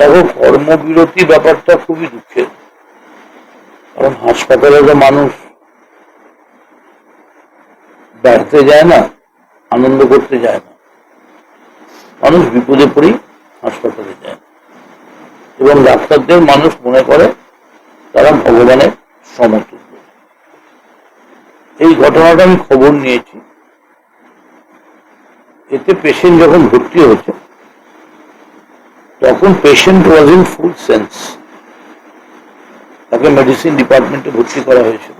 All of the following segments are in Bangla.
দেখো, কর্মবিরতি ব্যাপারটা খুবই দুঃখের। কারণ হাসপাতালে তো মানুষ বেড়াতে যায় না, আনন্দ করতে যায় না। মানুষ বিপদে পড়েই হাসপাতালে যায়। এবং ডাক্তারদের মানুষ মনে করে তারা ভগবানের সমতুল্য। এই ঘটনাটা আমি খবর নিয়েছি। এতে পেশেন্ট যখন ভর্তি হয়েছে তখন patient was in full sense তাকে মেডিসিন ডিপার্টমেন্টে ভর্তি করা হয়েছিল।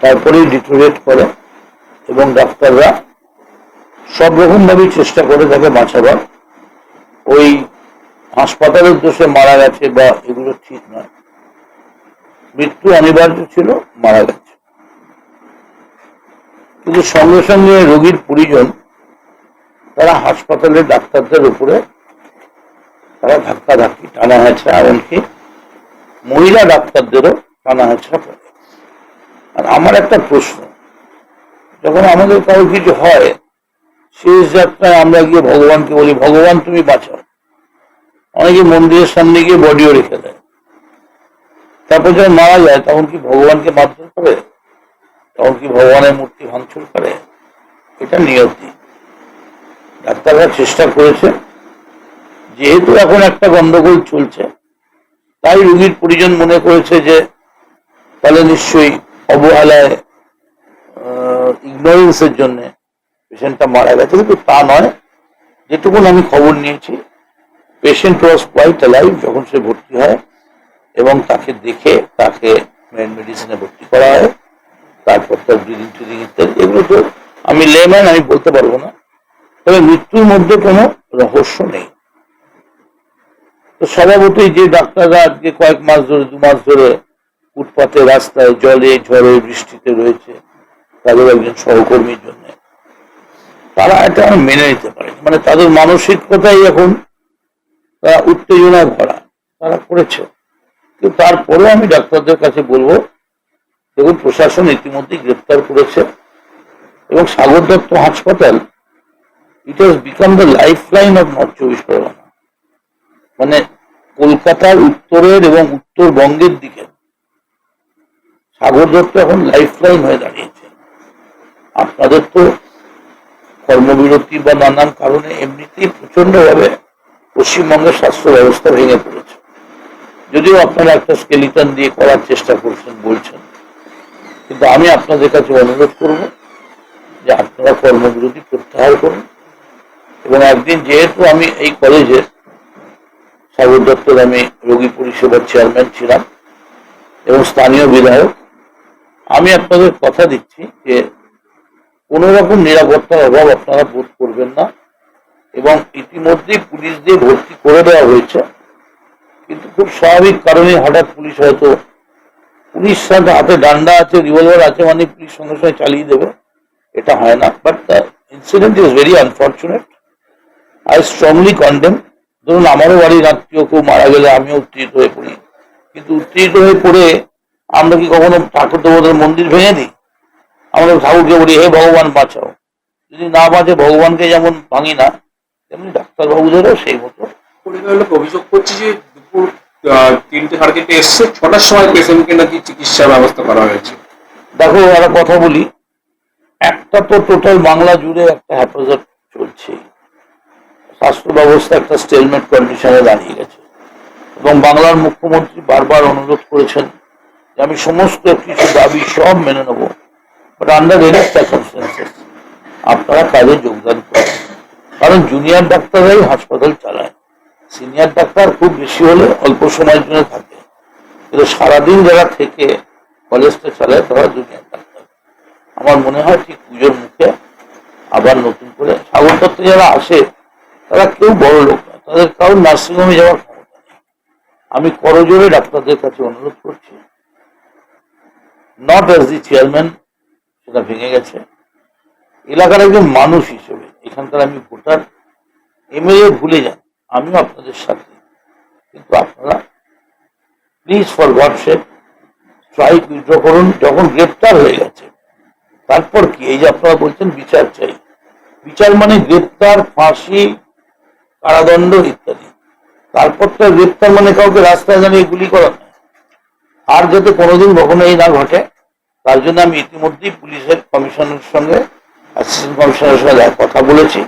তারপরেই ডিটোরেট করে এবং ডাক্তাররা সব রকম ভাবেই চেষ্টা করে তাকে বাঁচাবার। ওই হাসপাতালের দোষে মারা গেছে বা এগুলো ঠিক নয়। মৃত্যু অনিবার্য ছিল, মারা গেছে। কিন্তু সঙ্গে সঙ্গে রোগীর পরিজন তারা হাসপাতালের ডাক্তারদের উপরে তারা ধাক্কা ধাক্কি, টানা হেঁচড়া, এমনকি মহিলা ডাক্তারদেরও টানা করে। আর আমার একটা প্রশ্ন, যখন আমাদের কারও কিছু হয়, শেষ যাত্রায় আমরা গিয়ে ভগবানকে বলি, ভগবান, তুমি বাঁচাও। অনেকে মন্দিরের সামনে গিয়ে বডিও রেখে দেয়। তারপর যখন মারা যায়, তখন কি ভগবানকে মারধর করে? তখন কি ভগবানের মূর্তি ভাঙচুর করে? এটা নিয়তি। ডাক্তাররা চেষ্টা করেছে যেহেতু এখন একটা গন্ডগোল চলছে, তাই রোগীর পরিজন মনে করেছে যে তাহলে নিশ্চয়ই অবহেলায় ইগনোরেন্সের জন্য পেশেন্টটা মারা গেছে। কিন্তু তা নয়, যেটুকুন আমি খবর নিয়েছি পেশেন্ট ওয়াজ কোয়াইট লাইভ যখন সে ভর্তি হয় এবং তাকে দেখে তাকে মেন মেডিসিনে ভর্তি করা হয়, তারপর তার ব্রিদিং ট্রিদিং ইত্যাদি। এগুলো তো আমি লেম্যান আমি বলতে পারব না। তবে মৃত্যুর মধ্যে কোনো রহস্য নেই। স্বভাবতই যে ডাক্তাররা আজকে কয়েক মাস ধরে, দু মাস ধরে ফুটপাতে রাস্তায় জলে, ঝড়ে, বৃষ্টিতে রয়েছে, তাদের একজন সহকর্মীর জন্য। তারা এটা মেনে নিতে পারে মানে তাদের মানসিকতাই এখন, তারা উত্তেজনায় ভরা। তারা করেছে। কিন্তু তারপরেও আমি ডাক্তারদের কাছে বলব, দেখুন, প্রশাসন ইতিমধ্যেই গ্রেপ্তার করেছে। এবং সাগর দত্ত হাসপাতাল it has become the life line of north চব্বিশ পরগনা মানে কলকাতার উত্তরের এবং উত্তরবঙ্গের দিকে। সাগর দত্ত এখন লাইফ লাইন হয়ে দাঁড়িয়েছে। আপনাদের তো কর্মবিরতি বা নানান কারণে এমনিতেই প্রচন্ডভাবে পশ্চিমবঙ্গের স্বাস্থ্য ব্যবস্থা ভেঙে পড়েছে। যদিও আপনারা একটা স্কেলিটন দিয়ে করার চেষ্টা করছেন, বলছেন। কিন্তু আমি আপনাদের কাছে অনুরোধ করব যে আপনারা কর্মবিরতি প্রত্যাহার করুন। এবং একদিন যেহেতু আমি এই কলেজের সাগর দত্তর আমি রোগী পরিষেবার চেয়ারম্যান ছিলাম এবং স্থানীয় বিধায়ক। আমি আপনাদের কথা দিচ্ছি যে কোন রকম নিরাপত্তার অভাব আপনারা বোধ করবেন না এবং ইতিমধ্যেই পুলিশ দিয়ে ভর্তি করে দেওয়া হয়েছে। কিন্তু খুব স্বাভাবিক কারণে হঠাৎ পুলিশ হয়তো পুলিশ সাথে হাতে ডান্ডা আছে, রিভলভার আছে মানে পুলিশ সঙ্গে সঙ্গে চালিয়ে দেবে, এটা হয় না। But the incident is very unfortunate I strongly condemn ধরুন আমারও বাড়ির আত্মীয় কেউ মারা গেলে আমিও উত্তেজিত হয়ে পড়ি। কিন্তু উত্তেজিত হয়ে পড়ে আমরা কি কখনো ঠাকুর দেবতার মন্দির ভেঙে দিই? আমরা ঠাকুরকে বলি হে ভগবান বাঁচাও। যদি না বাঁচে ভগবানকে যেমন ভাঙি না তেমনি ডাক্তারবাবুদেরও সেই মতো। পরিবারের লোক অভিযোগ করছে যে দুপুর তিনটে সাড়ে তিনটে এসছে ছটার সময় পেশেন্টকে নাকি চিকিৎসার ব্যবস্থা করা হয়েছে। দেখো একটা কথা বলি একটা তো টোটাল বাংলা জুড়ে একটা হ্যাপাজার্ড চলছে। স্বাস্থ্য ব্যবস্থা একটা স্টেলমেট কন্ডিশনে দাঁড়িয়ে গেছে। এবং বাংলার মুখ্যমন্ত্রী বারবার অনুরোধ করেছেন যে আমি সমস্ত কিছু দাবি সব মেনে নেব। বাট আন্ডার এনি সার্কামস্টেন্সেস আপনারা কাজে যোগদান করেন। কারণ জুনিয়র ডাক্তাররাই হাসপাতাল চালায়। সিনিয়র ডাক্তার খুব বেশি হলে অল্প সময়ের জন্য থাকে। কিন্তু সারাদিন যারা থেকে কলেজটা চালায় তারা জুনিয়র ডাক্তার। আমার মনে হয় ঠিক পুজোর মুখে আবার নতুন করে সাগর দত্তে যারা আসে তারা কেউ বড় লোক না। তাদের কারোর নার্সিংহোমে যাওয়ার ক্ষমতা আমি করজোরে ডাক্তারদের কাছে অনুরোধ করছি। নট অ্যাজ দি চেয়ারম্যান সেটা ভেঙে গেছে। এলাকার একজন মানুষ হিসেবে, এখানকার আমি ভোটার, এমএলএ ভুলে যান। আমিও আপনাদের সাথে। কিন্তু আপনারা please for WhatsApp strike withdraw করুন। যখন গ্রেপ্তার হয়ে গেছে, তারপর কি? এই যে আপনারা বলছেন বিচার চাই। বিচার মানে গ্রেপ্তার, ফাঁসি কারাদণ্ড ইত্যাদি। তারপর তো গ্রেপ্তার মানে কাউকে রাস্তায় দাঁড়িয়ে গুলি করা আর যাতে কোনোদিন কখনো এই না ঘটে তার জন্য আমি ইতিমধ্যেই পুলিশের কমিশনের সঙ্গে অ্যাসিস্ট্যান্ট কমিশনারের সঙ্গে কথা বলেছি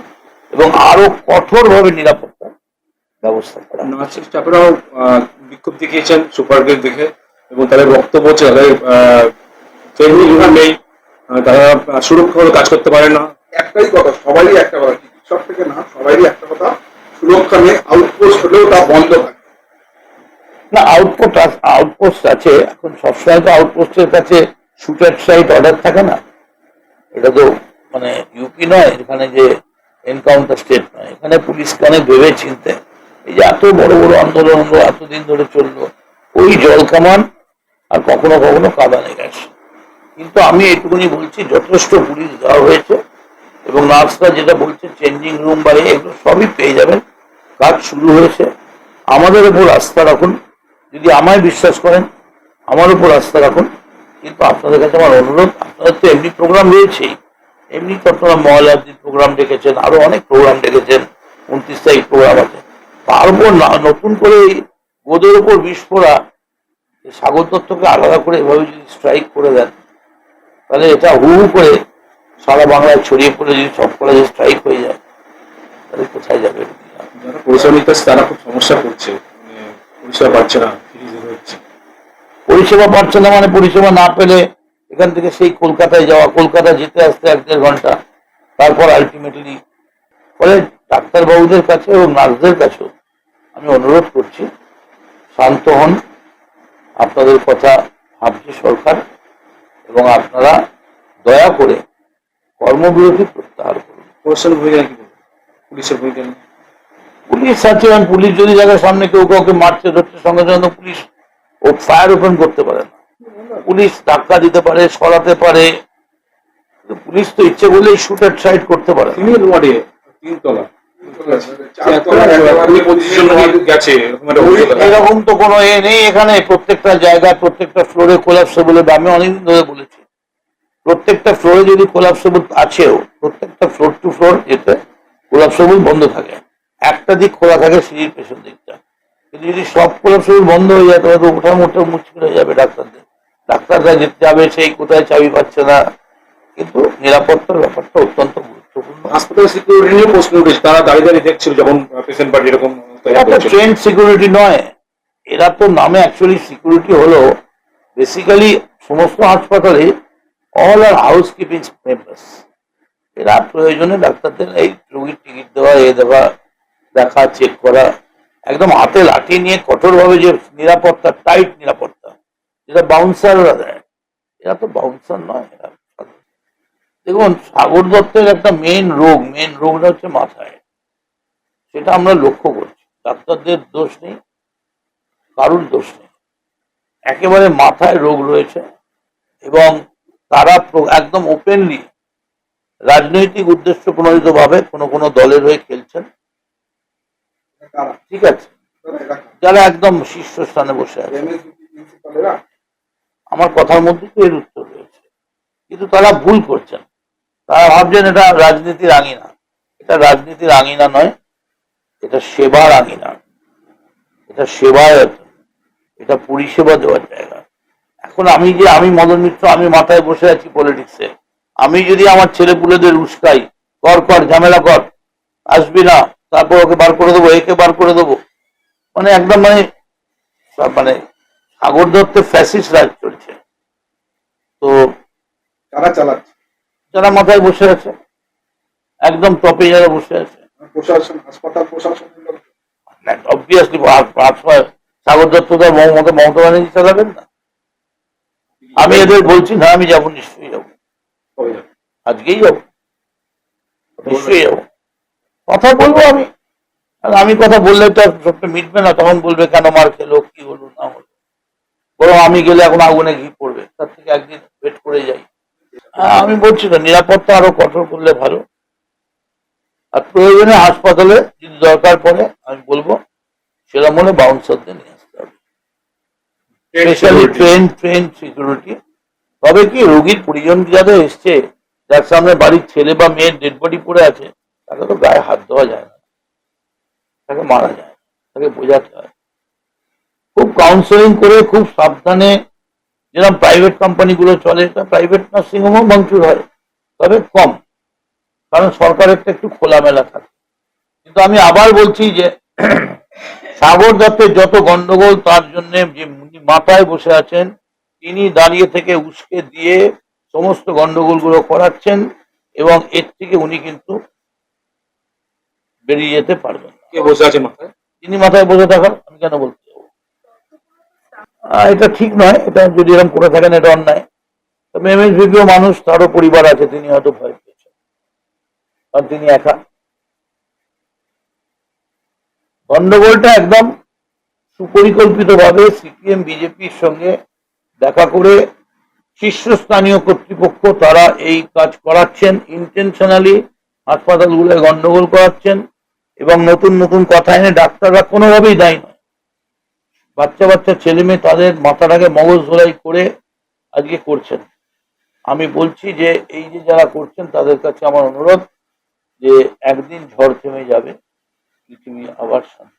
এবং আরও কঠোরভাবে নিরাপত্তা ব্যবস্থা করা। নার্সিং স্টাফেরাও বিক্ষোভ দেখিয়েছেন সুপার গ্রেড দেখে এবং তাদের বক্তব্য হচ্ছে তাদের ট্রেনিং নেই আহ, তারা সুরক্ষাভাবে কাজ করতে পারে না। একটাই কথা সবারই একটা কথা চিকিৎসক থেকে না সবারই একটা কথা সুরক্ষা আউটপোস্ট হলেও তা বন্ধ থাকে। না আউটপোস্ট আউটপোস্ট আছে, এখন সবসময় তো আউটপোস্টের কাছে শুটার সাইট অর্ডার থাকে না। এটা তো মানে ইউপি নয়, এখানে যে এনকাউন্টার স্টেট নয়। এখানে পুলিশকে অনেক ভেবে চিনতে এই যে এত বড় বড় আন্দোলন হলো, এতদিন ধরে চলল, ওই জল কামান আর কখনো কখনো কাঁদানে গেছে। কিন্তু আমি এটুকুনি বলছি, যথেষ্ট পুলিশ দেওয়া হয়েছে এবং নার্সরা যেটা বলছে চেঞ্জিং রুম বা এগুলো সবই পেয়ে যাবেন। কাজ শুরু হয়েছে। আমাদের উপর আস্থা রাখুন। যদি আমায় বিশ্বাস করেন, আমার উপর আস্থা রাখুন। কিন্তু আপনাদের কাছে আমার অনুরোধ, আপনাদের তো এমনি প্রোগ্রাম রয়েছেই। এমনি তো আপনারা মহলার প্রোগ্রাম ডেকেছেন আরও অনেক প্রোগ্রাম ডেকেছেন উনত্রিশ তারিখ প্রোগ্রাম আছে। তার উপর না- নতুন করে এই গোদের উপর বিষ এই সাগর দত্তকে আলাদা করে এভাবে যদি স্ট্রাইক করে দেন, তাহলে এটা হু হু করে সারা বাংলায় ছড়িয়ে পড়ে যদি সব কলেজে স্ট্রাইক হয়ে যায়, তাহলে কোথায় যাবে? যারা পরিষেবা নিতে আসছে তারা খুব সমস্যা করছে। মানে পরিষেবা পাচ্ছে না হচ্ছে। পরিষেবা পাচ্ছে না মানে পরিষেবা না পেলে এখান থেকে সেই কলকাতায় যাওয়া কলকাতা যেতে আসতে এক দেড় ঘণ্টা তারপর আলটিমেটলি ফলে ডাক্তারবাবুদের কাছে এবং নার্সদের কাছেও আমি অনুরোধ করছি শান্ত হন আপনাদের কথা ভাবছে সরকার এবং আপনারা দয়া করে কর্মবিরতি প্রত্যাহার করুন। প্রশাসন ভূমিকা কি পুলিশের ভূমিকা? পুলিশ আছে এবং পুলিশ যদি জায়গায় সামনে কেউ কাউকে মারছে ধরছে সঙ্গে সঙ্গে পুলিশ ও ফায়ার ওপেন করতে পারে না। পুলিশ ধাক্কা দিতে পারে সরাতে পারে। পুলিশ তো ইচ্ছে করলেই শুটার সাইড করতে পারে। ওয়ার্ডে তিনতলা। এরকম তো কোনো এ নেই এখানে। প্রত্যেকটা জায়গায় প্রত্যেকটা ফ্লোরে কোলাপসেবল আমি অনেকদিন ধরে বলেছি। প্রত্যেকটা ফ্লোরে যদি কোলাপসেবল আছেও প্রত্যেকটা ফ্লোর টু ফ্লোর যেতে কোলাপসেবল বন্ধ থাকে। একটা দিক খোলা থাকে সিঁড়ির পেছন দিকটা। কিন্তু যদি সব কোলাপসেবল বন্ধ হয়ে যায় তাহলে তো ওঠা মোটা মুশকিল হয়ে যাবে ডাক্তারদের। ডাক্তাররা যেতে যাবে সেই কোথায় চাবি পাচ্ছে না। কিন্তু নিরাপত্তার ব্যাপারটা অত্যন্ত গুরুত্বপূর্ণ। হাসপাতাল সিকিউরিটি নিয়ে প্রশ্ন উঠেছে। তারা দাঁড়িয়ে দাঁড়িয়ে দেখছিল যখন পেশেন্ট পার্টি এরকম এরা ট্রেন সিকিউরিটি নয়। এরা তো নামে অ্যাকচুয়ালি সিকিউরিটি হলো বেসিক্যালি সমস্ত হাসপাতালে অল আর হাউস কিপিং মেম্বার্স এরা প্রয়োজনে ডাক্তারদের এই রোগীর টিকিট দেওয়া এ দেওয়া দেখা চেক করা, একদম হাতে লাঠি নিয়ে কঠোরভাবে যে নিরাপত্তা টাইট নিরাপত্তা, যেটা বাউন্সাররা দেয়। এরা তো বাউন্সার নয় দেখুন, সাগর দত্তের একটা মেন রোগ মেন রোগটা হচ্ছে মাথায়। সেটা আমরা লক্ষ্য করছি। ডাক্তারদের দোষ নেই, কারুর দোষ নেই। একেবারে মাথায় রোগ রয়েছে এবং তারা একদম ওপেনলি রাজনৈতিক উদ্দেশ্য প্রণোদিত ভাবে কোনো কোনো দলের হয়ে খেলছেন? ঠিক আছে? যারা একদম শীর্ষস্থানে বসে আছে। আমার কথার মধ্যে তো এর উত্তর রয়েছে। কিন্তু তারা ভুল করছেন। তারা ভাবছেন এটা রাজনীতির আঙিনা। এটা রাজনীতির আঙিনা নয়, এটা সেবার আঙিনা। এটা সেবায়ত এটা পরিষেবা দেওয়ার জায়গা। এখন আমি যে, আমি মদন মিত্র, আমি মাথায় বসে আছি পলিটিক্সে আমি যদি আমার ছেলে পুলেদের উস্কাই, কর কর, ঝামেলা কর, আসবি না। তারপর ওকে বার করে দেবো একে বার করে দেবো। মানে একদম মানে মানে সাগর দত্তের ফ্যাসিস্ট রাজ চলছে। তো কারা চালাচ্ছে? যারা মাথায় বসে আছে একদম টপে যারা বসে আছে। প্রশাসন হাসপাতাল প্রশাসন অবভিয়াসলি সাগর দত্ত তো মমতা মমতা ব্যানার্জি চালাবেন না? আমি এদের বলছি না আমি যাব নিশ্চয়ই যাবে? আজকেই যাব। নিশ্চয়ই যাব। কথা বলব আমি। আর আমি কথা বললে তো আর সবটা মিটবে না তখন বলবে কেন মার খেলো কি হলো না হলো। বরং আমি গেলে এখন আগুনে ঘি পড়বে তার থেকে একদিন ওয়েট করে যাই। হ্যাঁ, আমি বলছি তো নিরাপত্তা আরও কঠোর করলে ভালো। আর প্রয়োজনে হাসপাতালে যদি দরকার পড়ে আমি বলব সেটা মনে বাউন্সারদের নিয়ে আসতে হবে। স্পেশালি ট্রেন ট্রেন সিকিউরিটি তবে কি রোগীর পরিজন যাদের এসছে যার সামনে বাড়ির ছেলে বা মেয়ের ডেড বডি পড়ে আছে তাকে তো গায়ে হাত দেওয়া যায় না। তাকে মারা যায়, তাকে বোঝাতে হয়। খুব কাউন্সেলিং করে খুব সাবধানে যেরকম প্রাইভেট কোম্পানিগুলো চলে তা প্রাইভেট নার্সিং হোমও ভাঙচুর হয়, তবে কম। কারণ সরকারেরটা একটু খোলামেলা থাকে। কিন্তু আমি আবার বলছি যে সাগর দত্তের যত গন্ডগোল, তার জন্য যে মাথায় বসে আছেন, তিনি দাঁড়িয়ে থেকে উস্কে দিয়ে সমস্ত গন্ডগোলগুলো করাচ্ছেন এবং এর থেকে উনি কিন্তু বেরিয়ে যেতে পারবেন। কে বসে আছে মাথায়? তিনি মাথায় বসে থাকার আমি কেন বলতে যাব? এটা ঠিক নয় এটা যদি এরকম করে থাকেন এটা অন্যায়। তবে এম এস মানুষ তারও পরিবার আছে তিনি হয়তো ভয় পেয়েছেন। কারণ তিনি একা। গন্ডগোলটা একদম সুপরিকল্পিত ভাবে সিপিএম বিজেপির সঙ্গে দেখা করে শীর্ষস্থানীয় কর্তৃপক্ষ তারা এই কাজ করাচ্ছেন ইন্টেনশনালি হাসপাতালগুলোয় গন্ডগোল করাচ্ছেন। এবং নতুন নতুন কথা এনে ডাক্তাররা কোনোভাবেই দায়ী নয় বাচ্চা বাচ্চা ছেলে মেয়ে তাদের মাথাটাকে মগজ ধোলাই করে আজকে করছেন। আমি বলছি যে এই যে যারা করছেন তাদের কাছে আমার অনুরোধ যে একদিন ঝড় থেমে যাবে, পৃথিবী আবার শান্ত।